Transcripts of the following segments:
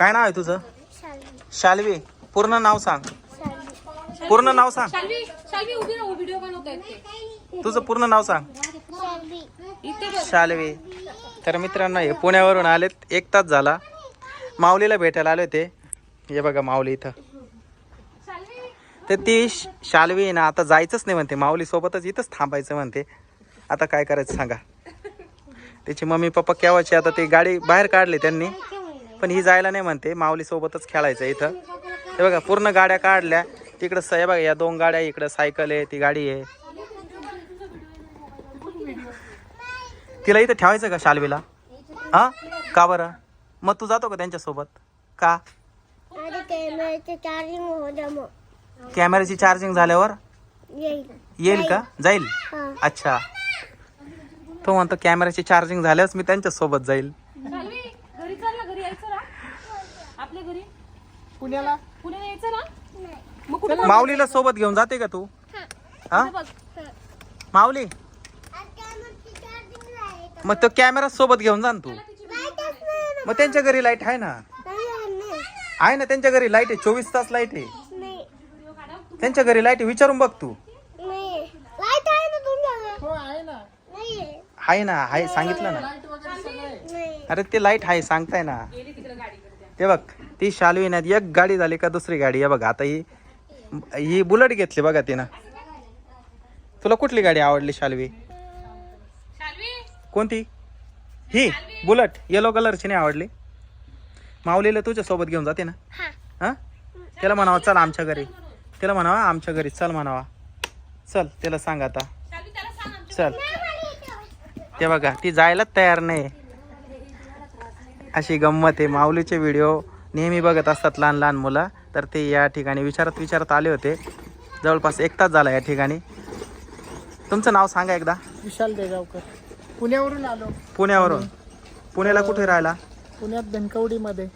काय नाव आहे तुझं? शालवी. पूर्ण नाव सांग. पूर्ण नाव सांग. शाल्वी शाल्वी उभी राहू व्हिडिओ बनवतायत ते. तुझं पूर्ण नाव सांग. शालवी इथे बघ. शाल्वी. तर मित्रांनो हे पुण्यावरून आलेत. एक तास झाला. माऊलीला भेटायला आले होते हे बघा माऊली इथं. तर ती श- शाल्वी आहे ना आता जायचंच नाही म्हणते. माऊली सोबतच इथंच थांबायचं म्हणते. आता काय करायचं सांगा. त्याची मम्मी पप्पा केव्हाची आता ती गाडी बाहेर काढली त्यांनी. पण ही जायला नाही म्हणते. माऊली सोबतच खेळायचं इथं. हे बघा पूर्ण गाड्या काढल्या. तिकडं स- हे बघा या दोन गाड्या इकडं सायकल आहे ती गाडी आहे. तिला इथं ठेवायचं का शाल्वीला? हा? का बरं? मग तू जातो का त्यांच्यासोबत? का? कॅमेऱ्याचे चार्जिंग झाल्यावर? येईल येईल का? जाईल? हा. अच्छा. तो म्हणतो कॅमेऱ्याची चार्जिंग झाल्यावर मी त्यांच्यासोबत जाईल शाल्वी घरी चल ना घरी यायचं ना आपल्या घरी पुण्याला? पुण्याला यायचं ना? मग कुठे माऊलीला सोबत घेऊन जाते का तू? हा. बघ माऊली? मग तो कॅमेरा सोबत घेऊन जा ना तू. मग त्यांच्या घरी लाइट आहे ना? आहे ना. त्यांच्या घरी लाइट आहे. चोवीस तास लाइट आहे. त्यांच्या घरी लाइट आहे. विचारून बघ तू. लाइट आहे ना तुमच्याकडे हो आहे ना. नाही. आहे सांगितलं ना. लाइट वगैरे सगळं आहे. नाही. अरे ते लाइट आहे. सांगताय ना. ते बघ. ती शालवी ना एक गाडी झाली का दुसरी गाडी? आहे बघा आता ही ही बुलेट घेतली बघा तिनं. तुला कुठली गाडी आवडली शालवी? कोणती? ही बुलेट. येलो कलरची नाही आवडली. माऊलीला तुझ्या सोबत घेऊन जाते ना हा. त्याला म्हणावा चल आमच्या घरी. त्याला म्हणावा आमच्या घरी चल म्हणावा. चल त्याला सांग आता चल. ते बघा ती जायलाच तयार नाही अशी गंमत आहे. माऊलीचे व्हिडिओ नेहमी बघत असतात लहान लहान मुलं. तर ते या ठिकाणी विचारत विचारत आले होते. जवळपास एक तास झाला या ठिकाणी. तुमचं नाव सांगा एकदा. विशाल देगावकर. पुण्यावरून आलो. पुण्यावरून. पुण्याला कुठे राहिला? पुण्यात धनकवडीमध्ये.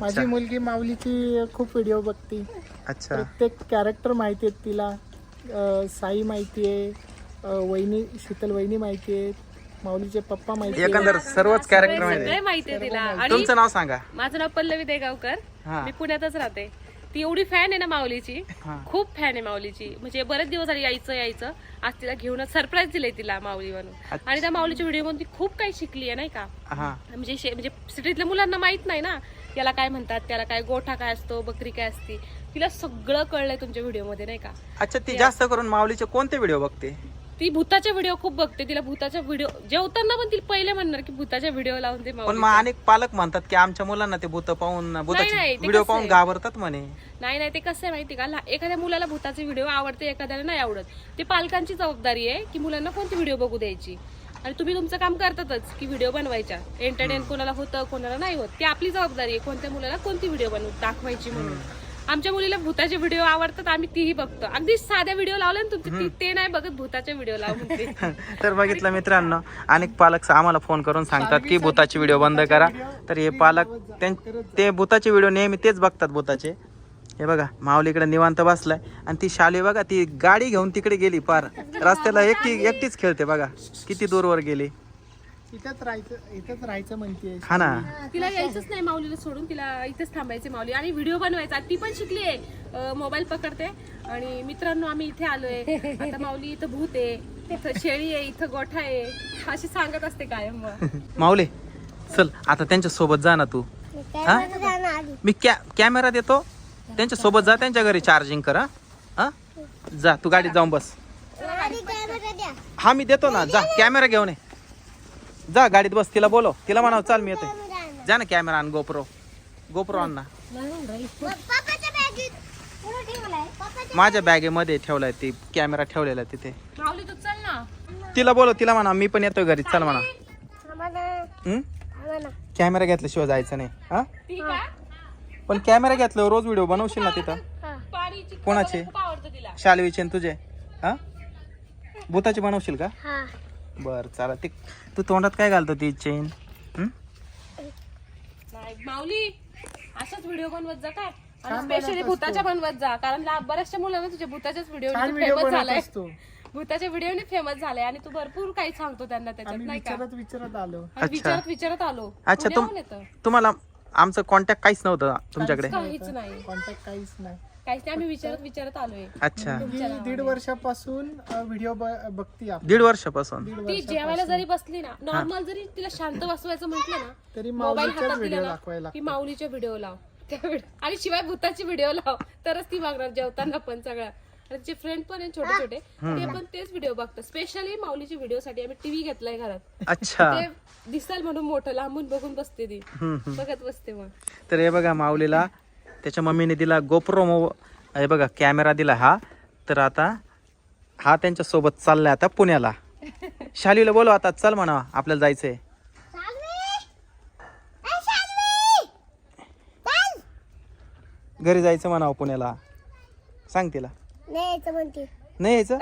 माझी मुलगी माऊलीची खूप व्हिडिओ बघते. अच्छा. प्रत्येक कॅरेक्टर माहिती आहेत तिला. साई माहिती आहे वहिनी शीतल वहिनी माहिती आहे माऊलीचे पप्पा माहिती आहे. एकंदर सर्वच कॅरेक्टर माहिती सगळे माहिती आहे तिला. आणि तुमचं नाव सांगा. माझं नाव पल्लवी देगावकर. हा. मी पुण्यातच राहते. ती एवढी फॅन आहे ना माऊलीची. हा. खूप फॅन आहे माऊलीची. म्हणजे बरेच दिवस झाले यायचं यायचं. आज तिला घेऊनच सरप्राईज दिले तिला माऊली म्हणून. अच्छा. आणि त्या माऊलीच्या व्हिडिओमध्ये ती खूप काही शिकली आहे नाही का? हा. म्हणजे शे- म्हणजे सिटीतल्या मुलांना माहीत नाही ना. याला काय म्हणतात त्याला काय गोठा काय असतो बकरी काय असती. तिला सगळं कळलंय तुमच्या व्हिडिओमध्ये नाही का? अच्छा ती जास्त करून माऊलीचे कोणते व्हिडिओ बघते? ती भूताचे व्हिडिओ खूप बघते. तिला भूताच्या व्हिडिओ जेवताना पण तिला पहिले म्हणणार की भूताच्या व्हिडिओ लावून ते पण अनेक पालक म्हणतात की आमच्या मुलांना ते भूत पाहून भूताचे नाही, ते व्हिडिओ कसं पाहून आहे? घाबरतात म्हणे. नाही नाही ते कसं आहे माहिती का? एखाद्या मुलाला भूताचे व्हिडिओ आवडते एखाद्याला नाही आवडत. ते पालकांची जबाबदारी आहे की मुलांना कोणती व्हिडिओ बघू द्यायची? आणि तुम्ही तुमचं काम करतातच की व्हिडिओ बनवायच्या. एंटरटेन कोणाला होतं कोणाला नाही होत. ती आपली जबाबदारी आहे कोणत्या मुलाला कोणती व्हिडिओ बनवू दाखवायची म्हणून. आमच्या मुलीला भूताचे व्हिडिओ आवडतात आम्ही तीही बघतो. अगदी साध्या व्हिडिओ लावले ना तुमचे ती- ते नाही बघत भूताचे व्हिडिओ लाव म्हणते तर बघितलं मित्रांनो अनेक पालक आम्हाला फोन करून सांगतात की भूताची व्हिडिओ बंद करा. तर हे पालक त्यां- ते भूताचे व्हिडिओ नेहमी तेच बघतात भूताचे. हे बघा माऊली इकडे निवांत बसलाय. आणि ती शाली बघा ती गाडी घेऊन तिकडे गेली पार. रस्त्याला एकटी एकटीच खेळते बघा. किती दूरवर गेली. इथंच राहायचं इथंच राहायचं म्हणते हा ना. तिला यायचंच नाही माऊलीला सोडून तिला इथेच थांबायचे माऊली. आणि व्हिडिओ बनवायचा. ती पण शिकली आहे. मोबाईल पकडते. आणि मित्रांनो आम्ही इथे आलोय. आता माऊली इथं भूत आहे. इथं शेळी आहे इथं गोठा आहे. अशी सांगत असते कायम. मग. माऊली चल आता त्यांच्यासोबत जा ना तू. आधी मी कॅ कॅमेरा देतो. त्यांच्यासोबत जा त्यांच्या घरी चार्जिंग कर हा? हा? जा तू गाडीत जाऊन बस. हा मी देतो ना. जा कॅमेरा घेऊन ये. जा गाडीत बस तिला बोलो तिला म्हणाव चाल मी येते. जा ना कॅमेरा आण गोप्रो गोप्रो आण ना. माझ्या बॅगेमध्ये ठेवलाय ती कॅमेरा ठेवलेला आहे तिथे. माऊली तू चल ना. तिला बोलो तिला म्हणा मी पण येतोय घरी चल म्हणा. कॅमेरा घेतल्याशिवाय जायचं नाही. हा? ती का पण कॅमेरा घेतल्यावर रोज व्हिडिओ बनवशील ना तिथं? हा. कोणाचे? शालवीचे तुझे. हा? भूताची बनवशील का? हा. बर चला. ते तू तोंडात काय घालतो ती चेन नाही माऊली अशाच व्हिडिओ बनवत जा काय? आणि स्पेशली भूताच्या बनवत जा कारण ला- बऱ्याचशा मुलांना तुझ्या भूताच्याच व्हिडिओ छान व्हिडिओ फेमस बनवत झालाय. असतो. भूताच्या व्हिडिओने फेमस झालाय आणि तू भरपूर काही सांगतो त्यांना त्याच्यात आम्ही नाही का? विचारत विचारत आलो. आणि विचारत विचारत आलो. अच्छा तुम पुण्याहून येतं. तुम्हाला आमचं कॉन्टॅक्ट काहीच नव्हतं तुमच्याकडे. काहीच नाही. कॉन्टॅक्ट काहीच नाही. काहीच नाही आम्ही विचारत विचारत आलोय. अच्छा. ही दीड वर्षापासून व्हिडिओ बघती आपण. दीड वर्षापासून. दीड ती जेवायला जरी बसली ना नॉर्मल जरी तिला शांत बसवायचं म्हटलं ना तरी मोबाईल माऊलीचाच हातात दिला व्हिडिओ ना की माऊलीचे व्हिडिओ लाव. त्या आणि शिवाय भूताची व्हिडिओ लाव. तरच ती बघणार जेवताना पण सगळ्या आणि तिचे फ्रेंड पण आहे छोटे छोटे ते पण तेच व्हिडिओ बघतात. स्पेशली माऊलीच्या व्हिडिओ साठी आम्ही टीव्ही घेतलाय घरात. अच्छा. ते दिसाल म्हणून मोठं लांबून बघून बसते ती. हम्म, हम्म. बघत बसते मग. तर हे बघा माऊलीला त्याच्या मम्मीने दिला गोप्रो मो हे बघा कॅमेरा दिला हा. तर आता हा त्यांच्यासोबत चाललाय आता पुण्याला. शालीला बोलव आता चल म्हणा आपल्याला जायचंय. घरी जायचं म्हणावं पुण्याला. सांग तिला. नाही यायचं म्हणते. नाही यायचं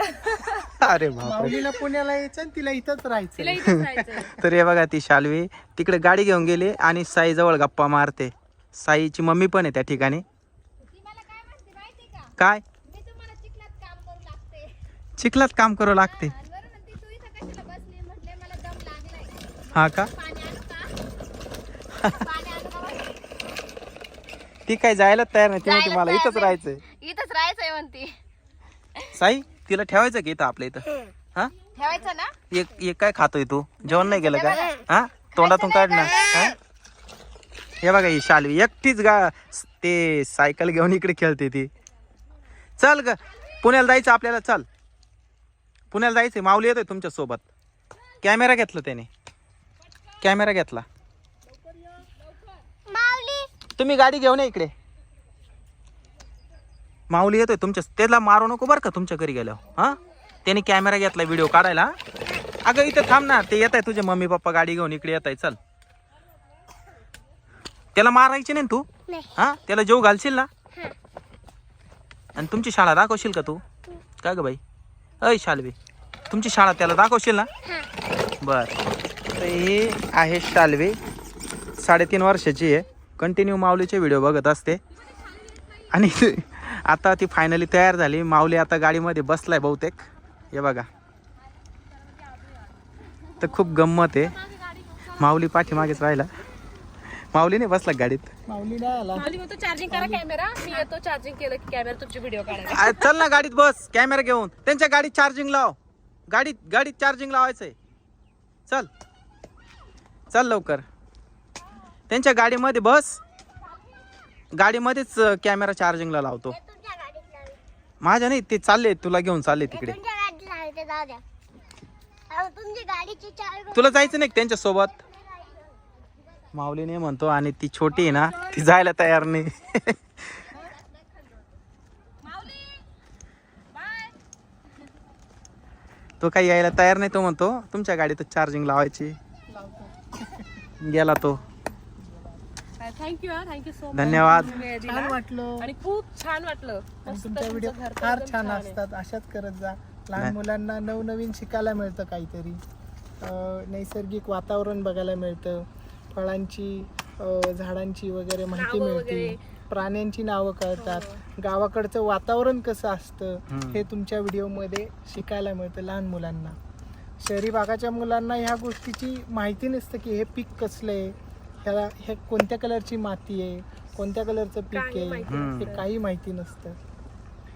अरे बापरे. माऊलीला पुण्याला यायचं आणि तिला इथंच तिला राहायचं तर हे बघा ती शालवी तिकडे गाडी घेऊन गेली आणि साई जवळ गप्पा मारते. साईची मम्मी पण आहे त्या ठिकाणी. काय? चिखलात काम करू लागते. हा का? ती काय जायला तयार नाही ती म्हणते मला इथंच राहायचंय. इथंच राहायचंय म्हणती. साई तिला ठेवायचं की इथं आपल्या इथं? हा? ठेवायचं ना? एक एक काय खातोय तू? जेवण नाही गेलं का? हा? तोंडातून काढ ना. हा? बघा ही शालवी. एकटीच गा ते सायकल घेऊन इकडे खेळते ती. चल ग. पुण्याला जायचं आपल्याला चल. पुण्याला जायचंय. माऊली येतोय तुमच्यासोबत. कॅमेरा घेतला त्याने. कॅमेरा घेतला. तुम्ही गाडी घेऊन या इकडे. माऊली येतोय तुमच्या त्याला मारू नको बरं का तुमच्या घरी गेल्यावर. हा? त्याने कॅमेरा घेतला व्हिडिओ काढायला. अगं इथं थांब ना. ते येत आहे तुझे मम्मी पप्पा गाडी घेऊन इकडे येत आहे चल. त्याला मारायचे नाही ना तू? नाही. हा? त्याला जेव घालशील ना? आणि तुमची शाळा दाखवशील का तू? का ग बाई? अय शालवी. तुमची शाळा त्याला दाखवशील ना? बर. तर ही आहे शालवी. साडेतीन वर्षाची आहे. कंटिन्यू माऊलीचे व्हिडिओ बघत असते. आणि आता ती फायनली तयार झाली. माऊली आता गाडीमध्ये बसलाय बहुतेक. हे बघा. तर खूप गंमत आहे. माऊली पाठीमागेच राहिला. माऊली नाही बसला गाडीत? माऊली नाही आला. माऊली म्हणतो चार्जिंग करा कॅमेरा. मी येतो चार्जिंग केलं की कॅमेरा तुमची व्हिडिओ काढायला. आ, चल ना गाडीत बस कॅमेरा घेऊन. त्यांच्या गाडीत चार्जिंग लाव. गाडीत गाडीत चार्जिंग लावायचंय. चल. चल लवकर. त्यांच्या गाडीमध्ये बस. गाडीमध्येच कॅमेरा चार्जिंगला लावतो. तुमच्या गाडीत लावली. माझ्या नाही ते चालले तुला घेऊन चालले तिकडे. तुमच्या गाडीत लावते जाऊ द्या. अहो, तुमची गाडीची चावी तुला जायचं नाही त्यांच्यासोबत माऊली नाही म्हणतो आणि ती छोटी आहे ना ती जायला तयार नाही. तो काही यायला तयार नाही तो म्हणतो तुमच्या गाडीत चार्जिंग लावायची. गेला तो. थँक्यू थँक्यू सो मच धन्यवाद. छान वाटलं. आणि खूप छान वाटलं. मस्त तुमच्या व्हिडिओ तुमचं घर पण फार छान आहे. असतात. अशाच करत जा. लहान नाही. मुलांना नवनवीन शिकायला मिळतं काहीतरी. अं, नैसर्गिक वातावरण बघायला मिळतं. फळांची झाडांची वगैरे माहिती नावं मिळते. प्राण्यांची नावं कळतात गावाकडचं वातावरण कसं असतं. हे तुमच्या व्हिडिओमध्ये शिकायला मिळतं लहान मुलांना शहरी भागाच्या मुलांना ह्या गोष्टीची माहिती नसतं की हे पीक कसलं आहे ह्याला हे कोणत्या कलरची माती आहे कोणत्या कलरचं पीक आहे. हे काही माहिती नसतं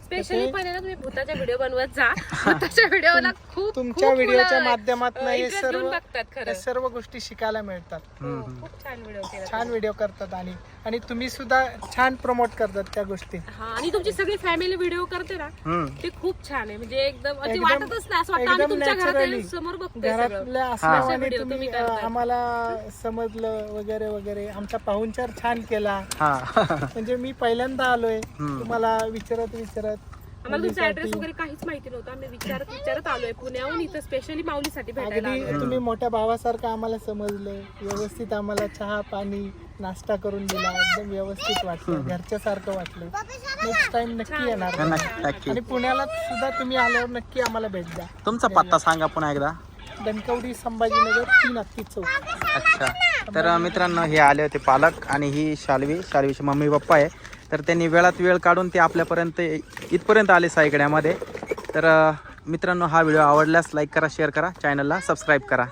स्पेशली पण आहे ना तुम्ही भूताच्या व्हिडिओ बनवत जा. भूताच्या व्हिडिओला खूप तुमच्या खूप व्हिडिओच्या मुलं, माध्यमातून हे interest सर्व बघतात हे खरं सर्व गोष्टी शिकायला मिळतात. हो, खूप छान व्हिडिओ केला छान व्हिडिओ करतात आणि आणि तुम्ही सुद्धा छान प्रमोट करतात त्या गोष्टी. हा आणि तुमची सगळी फॅमिली व्हिडिओ करते ना हम्म. ते खूप छान आहे. म्हणजे एकदम अशी वाटतच नाही असं वाटतं आम्ही एकदम तुमच्या घरात naturally. आहे, समोर बघतोय सगळं. घरातल्या असल्यामुळे video तुम्ही तुम्ही अं, करतात. आम्हाला समजलं वगैरे वगैरे. आमचा पाहुणचार छान केला. हा. म्हणजे मी पहिल्यांदा आलोय. तुम्हाला विचारत विचारत आम्हाला तुमचा ऍड्रेस. वगैरे काहीच माहिती नव्हतं. आम्ही विचारत विचारत आलोय पुण्याहून इथं स्पेशली माऊलीसाठी भेटायला अगदी तुम्ही मोठ्या भावासारखं आम्हाला समजलं. व्यवस्थित आम्हाला चहा पाणी नाश्ता करून दिला. एकदम व्यवस्थित वाटलं. घरच्या सारखं वाटलं. नेक्स्ट टाइम नक्की येणार. नक्की नक्की. आणि पुण्याला सुद्धा तुम्ही आल्यावर नक्की आम्हाला भेट द्या. तुमचा पत्ता सांगा पुन्हा एकदा. दणकवडी संभाजीनगर तीन हत्ती चौक. अच्छा. तर मित्रांनो हे आले होते पालक आणि ही शालवी. शालवीचे मम्मी पप्पा आहे. तर त्यांनी वेळात वेळ काढून ते आपल्यापर्यंत इथपर्यंत आले सायकड्यामध्ये तर मित्रांनो हा व्हिडिओ आवडल्यास लाईक करा शेअर करा चॅनलला सबस्क्राईब करा.